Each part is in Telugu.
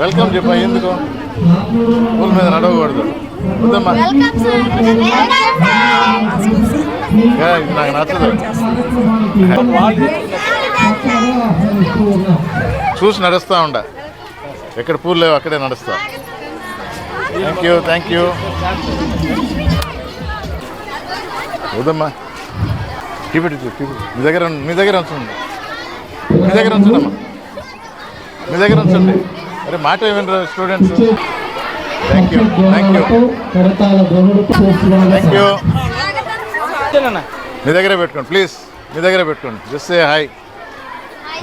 వెల్కమ్ చెప్పా ఎందుకు? పూల మీద నడవకూడదు. నాకు నచ్చదు. చూసి నడుస్తా ఉండ. ఎక్కడ పూలు లేవు అక్కడే నడుస్తా. థ్యాంక్ యూ థ్యాంక్ యూ వద్దమ్మా. ఇట్ మీ దగ్గర మీ దగ్గర ఉంచండి మీ దగ్గర ఉంచండమ్మా మీ దగ్గర ఉంచండి అరే మాట ఏమైనా students? Thank you thank you thank you మీ దగ్గరే పెట్టుకోండి ప్లీజ్ మీ దగ్గరే పెట్టుకోండి. జస్ట్ సే హాయ్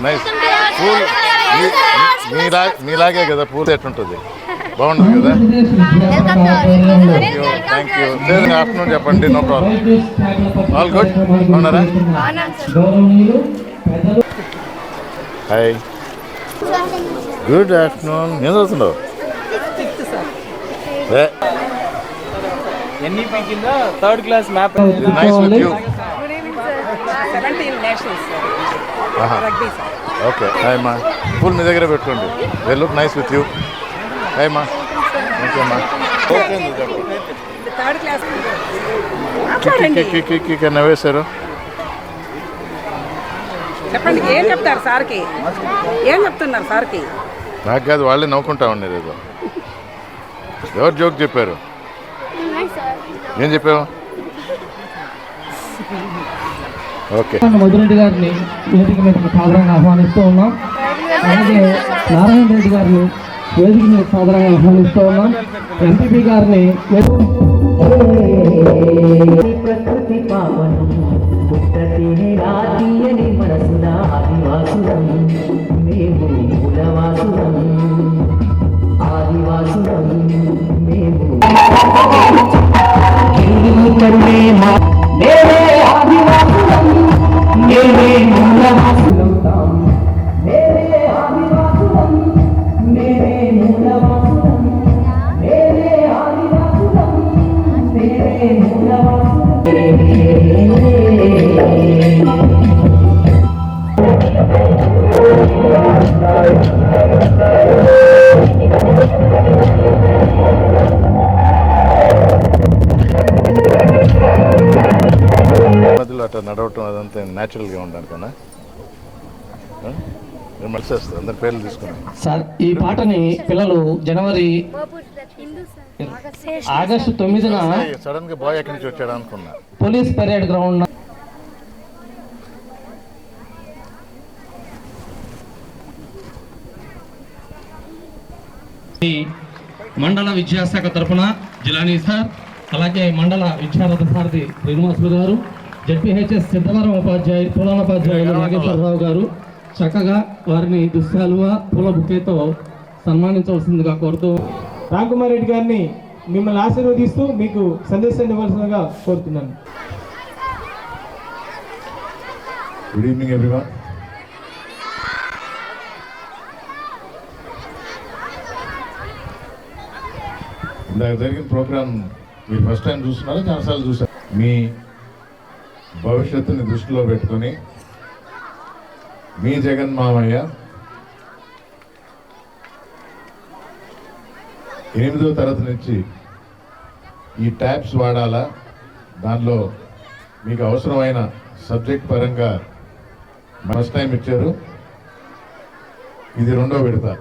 నైస్ పూల్ మీ- మీ- మీలా మీలాగే కదా పూల్ ఎట్లుంటుంది బాగుంటుంది కదా? థ్యాంక్ యూ లేదు ఆఫ్టర్నూన్ చెప్పండి నో ప్రాబ్లం ఆల్ గుడ్ బాగున్నారా? హాయ్ గుడ్ ఆఫ్టర్నూన్ ఏం చదువుతున్నావు? ఏ? ఎన్ఈపీ కింద third class map nice with you sir okay hi మా పూల్ మీ దగ్గర పెట్టుకోండి. They look nice with you hi మా ఓకే మా ఓకే థర్డ్ క్లాస్కి కి కి కి నవ్వేశారు చెప్పండి ఏం చెప్తారు సార్కి? ఏం చెప్తున్నారు సార్కి? నాకు కాదు వాళ్ళే నవ్వుకుంటా ఉన్నారు ఏదో. ఎవరు జోక్ చెప్పారు? ఏం చెప్పావు? ఓకే. మధురెడ్డి గారిని వేదిక మీదకి సాదరంగా ఆహ్వానిస్తూ ఉన్నాం. అలాగే నారాయణ రెడ్డి గారిని వేదిక మీద సాధారణంగా ఆహ్వానిస్తూ ఉన్నాం. ఎంపీపీ గారిని ప్రకృతి పావనం అదంతా న్యాచురల్గా ఉండడానికన్నా మలిసేస్తుంది అందరి పేర్లు తీసుకున్నాం సార్ ఈ పాటని పిల్లలు జనవరి ఆగస్టు తొమ్మిదిన సడన్గా బాయ్ ఎక్కడి నుంచి వచ్చాడు అనుకున్నా. పోలీస్ పరేడ్ గ్రౌండ్ ఈ మండల విద్యాశాఖ తరపున జిలానీ సార్ అలాగే మండల విద్యారథ సారథి శ్రీనివాసులు గారు జడ్పీహెచ్ఎస్ సిద్ధవరం ఉపాధ్యాయు ప్రధానోపాధ్యాయులు నాగేశ్వరరావు గారు చక్కగా వారిని దుశ్శాలువ పూల బుకేతో సన్మానించవలసిందిగా కోరుతూ రామ్కుమార్ రెడ్డి గారిని మిమ్మల్ని ఆశీర్వదిస్తూ మీకు సందేశాన్ని ఇవ్వాల్సిందిగా కోరుతున్నాను. గుడ్ ఈవినింగ్ ఎవ్రీవన్ ఇందాక జరిగిన ప్రోగ్రామ్ మీరు ఫస్ట్ టైం చూస్తున్నారా? చాలాసార్లు చూసారు మీ భవిష్యత్తుని దృష్టిలో పెట్టుకొని మీ జగన్ మామయ్య ఎనిమిదో తరగతి నుంచి ఈ ట్యాబ్స్ వాడాలా? దానిలో మీకు అవసరమైన సబ్జెక్ట్ పరంగా ఫస్ట్ టైం ఇచ్చారు. ఇది రెండో విడత.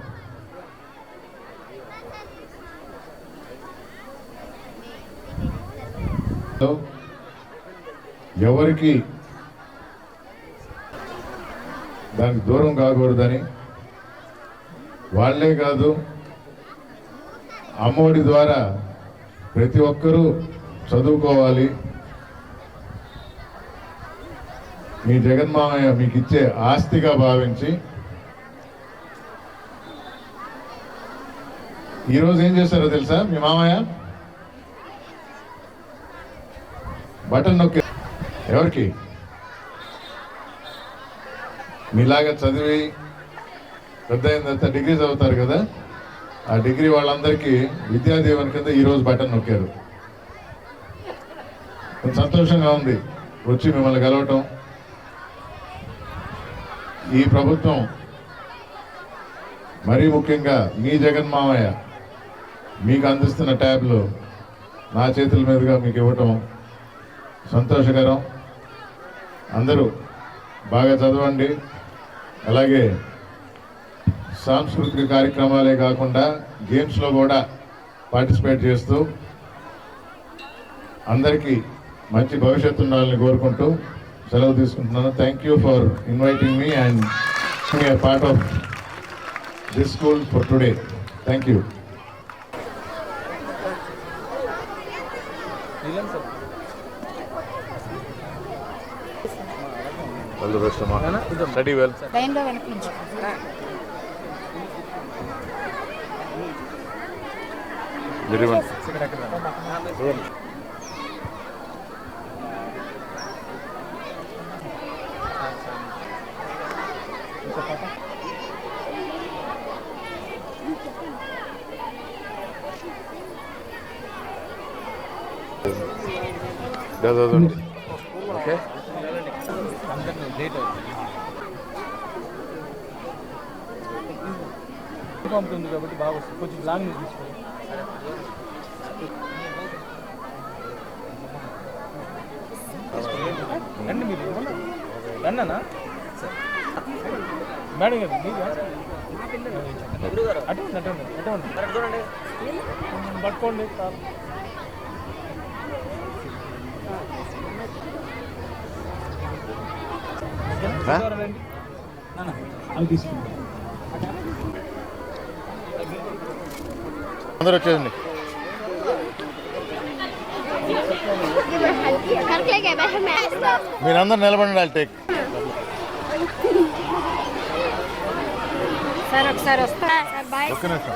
సో, ఎవరికి దానికి దూరం కాకూడదని? వాళ్ళే కాదు అమ్మఒడి ద్వారా ప్రతి ఒక్కరూ చదువుకోవాలి. మీ జగన్మామయ్య మీకు ఇచ్చే ఆస్తిగా భావించి ఈరోజు ఏం చేశారో తెలుసా మీ మామయ్య? బటన్ నొక్కి ఎవరికి? మీలాగా చదివి పెద్ద అయిన తర్వాత డిగ్రీ చదువుతారు కదా? ఆ డిగ్రీ వాళ్ళందరికీ విద్యాదీవెన కింద ఈరోజు బటన్ నొక్కారు. కొంచెం సంతోషంగా ఉంది వచ్చి మిమ్మల్ని కలవటం. ఈ ప్రభుత్వం మరీ ముఖ్యంగా మీ జగన్ మామయ్య మీకు అందిస్తున్న ట్యాబ్లు నా చేతుల మీదుగా మీకు ఇవ్వటం సంతోషకరం. అందరూ బాగా చదవండి. అలాగే సాంస్కృతిక కార్యక్రమాలే కాకుండా గేమ్స్లో కూడా పార్టిసిపేట్ చేస్తూ అందరికీ మంచి భవిష్యత్తు ఉండాలని కోరుకుంటూ సెలవు తీసుకుంటున్నాను. Thank you for inviting me and part of this school for today thank you all the best అమ్మా స్టడీ వెల్ లైన్లో వినిపించు వెరీ వన్ చదవండి ఓకే లేట్ అవుతుంది. పంపుతుంది కాబట్టి బాగా వస్తుంది. కొంచెం లాంగ్ నుంచి తీసుకోండి. రండి మీరు. రండి మేడం గారు మీరు అటు అటు అటు పట్టుకోండి చాలు. రండి. అవి తీసుకుంటాం అందరూ వచ్చేయండి. మీరందరూ నిలబడి టేక్ సార్ ఒకసారి వస్తా. బాయ్. ఒక్క నిమిషం.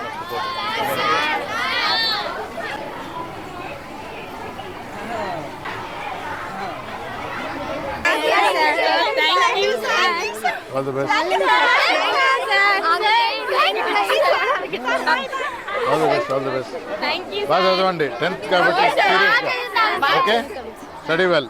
All the best all the best all the best బాగా చదవండి. టెన్త్ కాబట్టి ఓకే స్టడీ వెల్